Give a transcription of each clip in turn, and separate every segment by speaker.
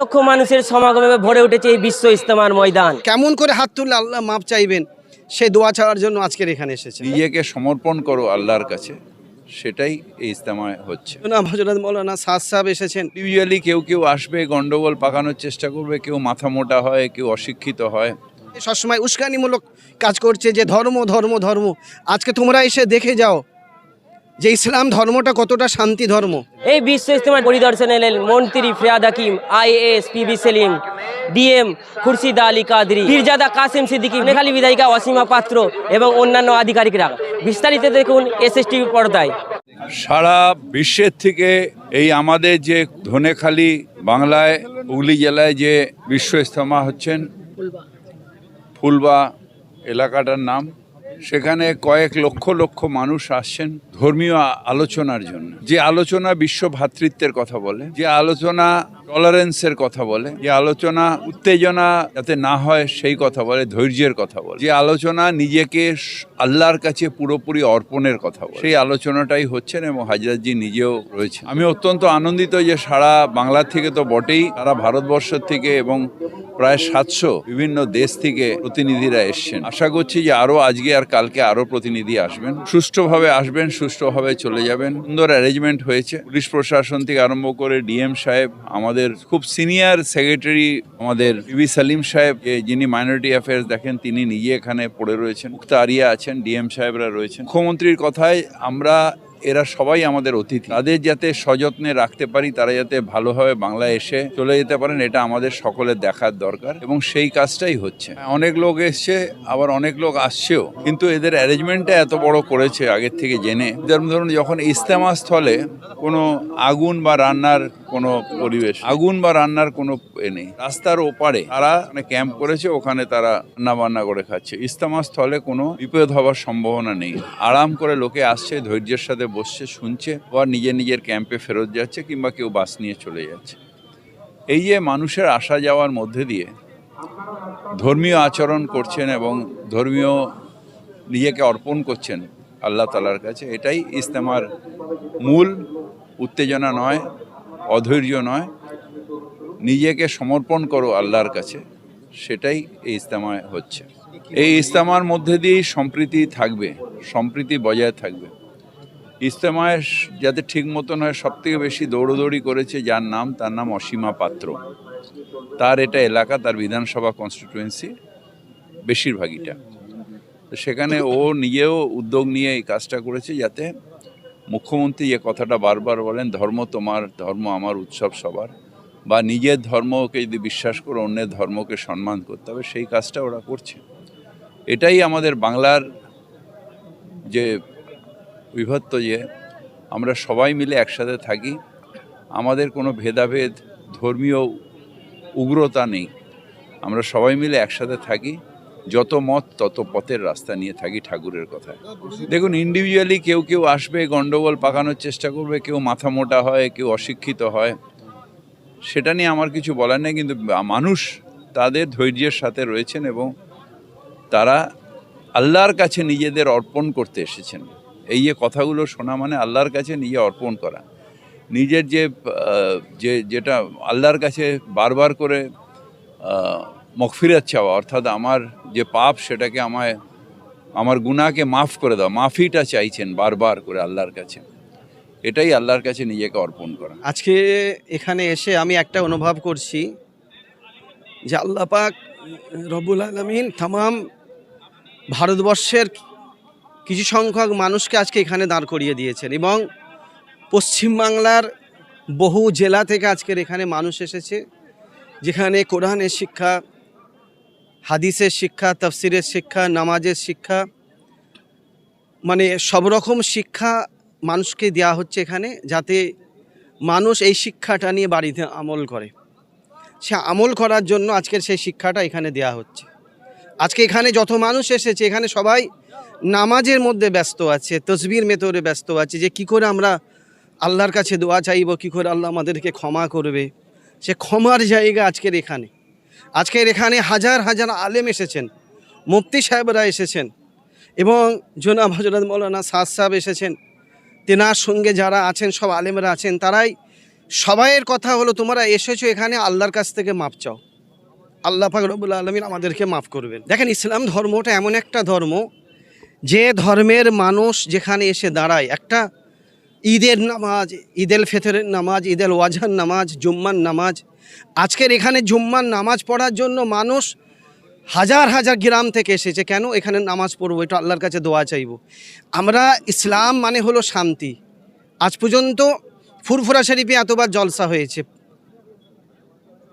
Speaker 1: লক্ষ মানুষের সমাগমে ভরে উঠেছে এই বিশ্ব ইস্তেমার ময়দান।
Speaker 2: কেমন করে হাত তুললে আল্লাহ মাপ চাইবেন? সে দোয়া চাওয়ার জন্য আজকের এখানে এসেছে
Speaker 3: নিজেকে সমর্পণ করো আল্লাহর কাছে সেটাই এই ইস্তেমায় হচ্ছে।
Speaker 2: না হজরত মৌলানা সাদ সাহেব এসেছেন।
Speaker 3: ইউজুয়ালি কেউ কেউ আসবে গন্ডগোল পাকানোর চেষ্টা করবে কেউ মাথা মোটা হয় কেউ অশিক্ষিত হয়।
Speaker 2: সবসময় উস্কানিমূলক কাজ করছে যে ধর্ম ধর্ম ধর্ম। আজকে তোমরা এসে দেখে যাও যে ইসলাম ধর্মটা কতটা শান্তি ধর্ম?
Speaker 1: এই বিশ্ব ইস্তেমার পরিদর্শনে এলেন মন্ত্রী Firhad Hakim IAS PB Salim DM Khurshid Ali Qadri Pirzada Kasim Siddiqui Meghali বিধায়িকা অসীমা পাত্র এবং অন্যান্য আধিকারিকরা। বিস্তারিত দেখুন এসএসটিভি পর্দায়।
Speaker 3: সারা বিশ্বের থেকে এই আমাদের যে ধনেখালি বাংলায় হুগলি জেলায় যে বিশ্ব ইস্তেমা হচ্ছেন ফুলবা এলাকাটার নাম। সেখানে কয়েক লক্ষ লক্ষ মানুষ আসছেন ধর্মীয় আলোচনার জন্য। যে আলোচনা বিশ্ব ভ্রাতৃত্বের কথা বলে, যে আলোচনা টলারেন্সের কথা বলে, যে আলোচনা উত্তেজনা যাতে না হয় সেই কথা বলে, ধৈর্যের কথা বলে। যে আলোচনা নিজেকে আল্লাহর কাছে পুরোপুরি অর্পণের কথা বলে। সেই আলোচনাটাই হচ্ছেন এবং হাজরাতজি নিজেও রয়েছে আমি অত্যন্ত আনন্দিত যে সারা বাংলা থেকে তো বটেই, সারা ভারতবর্ষ থেকে এবং প্রায় সাতশো বিভিন্ন দেশ থেকে প্রতিনিধিরা এসছেন। আশা করছি যে আরও আজকে আর কালকে আরও প্রতিনিধি আসবেন। সুষ্ঠুভাবে আসবেন, সুষ্ঠুভাবে চলে যাবেন। সুন্দর অ্যারেঞ্জমেন্ট হয়েছে। পুলিশ প্রশাসন থেকে আরম্ভ করে ডিএম সাহেব, আমাদের খুব সিনিয়র সেক্রেটারি আমাদের পিবি সালিম সাহেব যিনি মাইনরিটি অ্যাফেয়ার্স দেখেন, তিনি নিজে এখানে পড়ে রয়েছেন। মুক্তা আরিয়া আছেন, ডিএম সাহেবরা রয়েছেন। মুখ্যমন্ত্রীর কথায় আমরা এরা সবাই আমাদের অতিথি। তাদের যাতে সযত্নে রাখতে পারি, তারা যাতে ভালোভাবে বাংলায় এসে চলে যেতে পারেন, এটা আমাদের সকলের দেখার দরকার এবং সেই কাজটাই হচ্ছে। অনেক লোক এসছে, আবার অনেক লোক আসছেও। কিন্তু এদের অ্যারেঞ্জমেন্টটা এত বড় করেছে আগের থেকে জেনে। যেমন ধরুন, যখন ইস্তেমা স্থলে কোনো আগুন বা রান্নার কোনো পরিবেশ, আগুন বা রান্নার কোনো এ নেই। রাস্তার ওপারে তারা মানে ক্যাম্প করেছে, ওখানে তারা রান্না বান্না করে খাচ্ছে। ইস্তেমা স্থলে কোনো বিপদ হওয়ার সম্ভাবনা নেই। আরাম করে লোকে আসছে, ধৈর্যের সাথে বসছে, শুনছে বা নিজের নিজের ক্যাম্পে ফেরত যাচ্ছে কিংবা কেউ বাস নিয়ে চলে যাচ্ছে। এই যে মানুষের আসা যাওয়ার মধ্যে দিয়ে ধর্মীয় আচরণ করছেন এবং ধর্মীয় নিজেকে অর্পণ করছেন আল্লাহ তালার কাছে, এটাই ইস্তেমার মূল উত্তেজনা নয়, অধৈর্য নয়। নিজেকে সমর্পণ করো আল্লাহর কাছে, সেটাই এই ইস্তেমায় হচ্ছে। এই ইস্তেমার মধ্যে দিয়েই সম্প্রীতি থাকবে, সম্প্রীতি বজায় থাকবে। ইস্তেমায় যাতে ঠিক মতন হয় সব থেকে বেশি দৌড়দৌড়ি করেছে, যার নাম, তার নাম অসীমা পাত্র। তার এটা এলাকা, তার বিধানসভা কনস্টিটুয়েন্সি বেশিরভাগইটা। তো সেখানে ও নিজেও উদ্যোগ নিয়ে এই কাজটা করেছে যাতে মুখ্যমন্ত্রী যে কথাটা বারবার বলেন, ধর্ম তোমার, ধর্ম আমার উৎসব সবার, বা নিজের ধর্মকে যদি বিশ্বাস করে অন্যের ধর্মকে সম্মান করতে হবে, সেই কাজটা ওরা করছে। এটাই আমাদের বাংলার যে বিভক্ত যে আমরা সবাই মিলে একসাথে থাকি, আমাদের কোনো ভেদাভেদ, ধর্মীয় উগ্রতা নেই। আমরা সবাই মিলে একসাথে থাকি, যত মত তত পথের রাস্তা নিয়ে থাকি ঠাকুরের কথায়। দেখুন ইন্ডিভিজুয়ালি কেউ কেউ আসবে গণ্ডগোল পাকানোর চেষ্টা করবে, কেউ মাথা মোটা হয়, কেউ অশিক্ষিত হয়। সেটা নিয়ে আমার কিছু বলার নেই, কিন্তু মানুষ তাদের ধৈর্যের সাথে রয়েছেন এবং তারা আল্লাহর কাছে নিজেদের অর্পণ করতে এসেছেন। এই যে কথাগুলো শোনা মানে আল্লাহর কাছে নিজে অর্পণ করা। নিজের যে যে যেটা আল্লাহর কাছে বারবার করে আহ, মগফিরাত চাওয়া অর্থাৎ আমার যে পাপ সেটাকে আমায় আমার গুণাকে মাফ করে দাও মাফিটা চাইছেন বারবার করে আল্লাহর কাছে। এটাই আল্লাহর কাছে নিজেকে অর্পণ করা।
Speaker 2: আজকে এখানে এসে আমি একটা অনুভব করছি যে আল্লাহ পাক রবুল আলমিন তাম ভারতবর্ষের কিছু সংখ্যক মানুষকে আজকে এখানে দাঁড় করিয়ে দিয়েছেন এবং পশ্চিমবাংলার বহু জেলা থেকে আজকের এখানে মানুষ এসেছে, যেখানে কোরআনের শিক্ষা, হাদিসের শিক্ষা, তফসিরের শিক্ষা, নামাজের শিক্ষা মানে সব রকম শিক্ষা মানুষকে দেওয়া হচ্ছে এখানে যাতে মানুষ এই শিক্ষাটা নিয়ে বাড়িতে আমল করে। সে আমল করার জন্য আজকের সেই শিক্ষাটা এখানে দেওয়া হচ্ছে। আজকে এখানে যত মানুষ এসেছে, এখানে সবাই নামাজের মধ্যে ব্যস্ত আছে, তসবির মেতরে ব্যস্ত আছে যে কি করে আমরা আল্লাহর কাছে দোয়া চাইব, কি করে আল্লাহ আমাদেরকে ক্ষমা করবে। সে ক্ষমার জায়গা আজকের এখানে। আজকের এখানে হাজার হাজার আলেম এসেছেন, মুফতি সাহেবরা এসেছেন এবং জনাব হজরত মৌলানা সাদ সাহেব এসেছেন। তেনার সঙ্গে যারা আছেন, সব আলেমরা আছেন, তারাই সবাইয়ের কথা হলো, তোমরা এসেছ এখানে আল্লাহর কাছ থেকে মাপ চাও। আল্লাহ পাক রব্বুল আলমিন আমাদেরকে মাফ করবেন। দেখেন ইসলাম ধর্মটা এমন একটা ধর্ম যে ধর্মের মানুষ যেখানে এসে দাঁড়ায়, একটা ঈদের নামাজ ঈদেল ফেতরের নামাজ ঈদেল ওয়াজহার নামাজ, জুম্মার নামাজ, আজকের এখানে জুম্মার নামাজ পড়ার জন্য মানুষ হাজার হাজার গ্রাম থেকে এসেছে। কেন? এখানে নামাজ পড়ব, এটা আল্লাহর কাছে দোয়া চাইব। আমরা ইসলাম মানে হলো শান্তি। আজ পর্যন্ত ফুরফুরা শরীফে এতবার জলসা হয়েছে।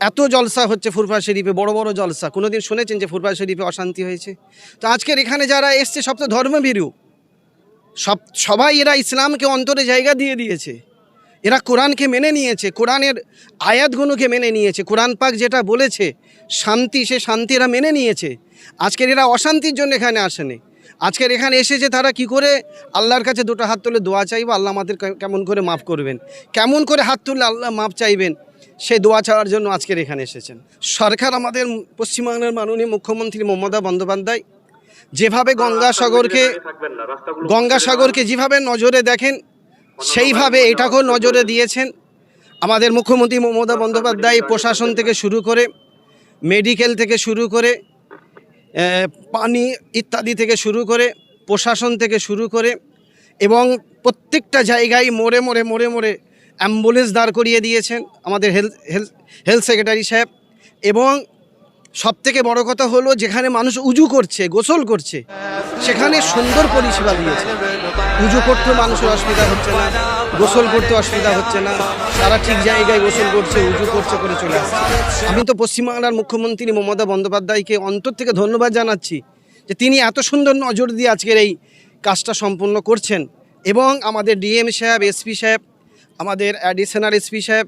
Speaker 2: এত জলসা হচ্ছে ফুরফা শরীফে, বড় বড় জলসা। কোনোদিন শুনেছেন যে ফুরফা শরীফে অশান্তি হয়েছে? তো আজকের এখানে যারা এসছে, সব তো ধর্মভীরু। সব, সবাই এরা ইসলামকে অন্তরে জায়গা দিয়ে দিয়েছে। এরা কোরআনকে মেনে নিয়েছে, কোরআনের আয়াতগুলোকে মেনে নিয়েছে। কোরআন পাক যেটা বলেছে, শান্তি, সে শান্তি এরা মেনে নিয়েছে। আজকের এরা অশান্তির জন্য এখানে আসেনি। আজকের এখানে এসেছে তারা কি করে, আল্লাহর কাছে দুটো হাত তুলে দোয়া চাইব, আল্লাহ আমাদের কেমন করে মাফ করবেন। কেমন করে হাত তুললে আল্লাহ মাফ চাইবেন। সেই দোয়া চাওয়ার জন্য আজকের এখানে এসেছেন। সরকার আমাদের পশ্চিমবাংলার মাননীয় মুখ্যমন্ত্রী মমতা বন্দ্যোপাধ্যায় যেভাবে গঙ্গাসাগরকে গঙ্গাসাগরকে যেভাবে নজরে দেখেন সেইভাবে এটাকেও নজরে দিয়েছেন। আমাদের মুখ্যমন্ত্রী মমতা বন্দ্যোপাধ্যায় প্রশাসন থেকে শুরু করে মেডিকেল থেকে শুরু করে পানি ইত্যাদি থেকে শুরু করে প্রশাসন থেকে শুরু করে এবং প্রত্যেকটা জায়গায় মোড়ে মোড়ে মোড়ে মোড়ে অ্যাম্বুলেন্স দাঁড় করিয়ে দিয়েছেন আমাদের হেলথ হেলথ হেলথ সেক্রেটারি সাহেব। এবং সব থেকে বড় কথা হলো, যেখানে মানুষ উজু করছে, গোসল করছে, সেখানে সুন্দর পরিষেবা দিয়েছে। পুজো করতে মানুষের অসুবিধা হচ্ছে না, গোসল করতে অসুবিধা হচ্ছে না, তারা ঠিক জায়গায় গোসল করছে, উজু করছে করে চলে আসছে। আমি তো পশ্চিমবাংলার মুখ্যমন্ত্রী মমতা বন্দ্যোপাধ্যায়কে অন্তর থেকে ধন্যবাদ জানাচ্ছি যে তিনি এত সুন্দর নজর দিয়ে আজকের এই কাজটা সম্পূর্ণ করছেন। এবং আমাদের ডিএম সাহেব, এসপি সাহেব আমাদের অ্যাডিশনাল এসপি সাহেব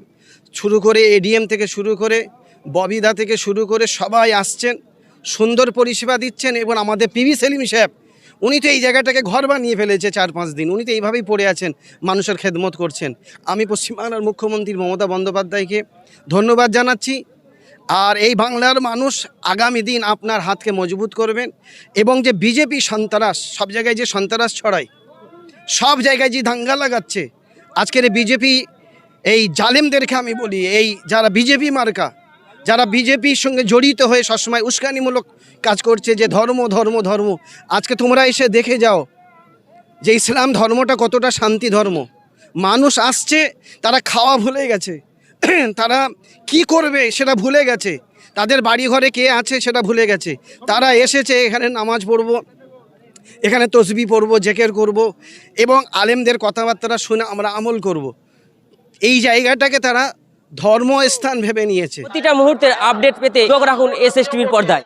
Speaker 2: শুরু করে এডিএম থেকে শুরু করে ববিদা থেকে শুরু করে সবাই আসছেন, সুন্দর পরিষেবা দিচ্ছেন এবং আমাদের পিভি সেলিম সাহেব, উনি তো এই জায়গাটাকে ঘর বানিয়ে ফেলেছে চার পাঁচ দিন। উনি তো এইভাবেই পড়ে আছেন, মানুষের খেদমত করছেন। আমি পশ্চিমবাংলার মুখ্যমন্ত্রী মমতা বন্দ্যোপাধ্যায়কে ধন্যবাদ জানাচ্ছি। আর এই বাংলার মানুষ আগামী দিন আপনার হাতকে মজবুত করবেন এবং যে বিজেপি সন্ত্রাস, সব জায়গায় যে সন্ত্রাস ছড়ায়, সব জায়গায় যে দাঙ্গা লাগাচ্ছে আজকের বিজেপি, এই জালেমদেরকে আমি বলি, এই যারা বিজেপি মার্কা, যারা বিজেপির সঙ্গে জড়িত হয়ে সবসময় উস্কানিমূলক কাজ করছে যে ধর্ম ধর্ম ধর্ম, আজকে তোমরা এসে দেখে যাও যে ইসলাম ধর্মটা কতটা শান্তি ধর্ম। মানুষ আসছে, তারা খাওয়া ভুলে গেছে, তারা কি করবে সেটা ভুলে গেছে, তাদের বাড়ি ঘরে কে আছে সেটা ভুলে গেছে, তারা এসেছে, এখানে নামাজ পড়ব এখানে তসবি পড়ব, জেকের করব এবং আলেমদের কথাবার্তা শুনে আমরা আমল করব। এই জায়গাটাকে তারা ধর্মস্থান ভেবে নিয়েছে
Speaker 1: প্রতিটা মুহূর্তের আপডেট পেতে চোখ রাখুন এস এস টিভির পর্দায়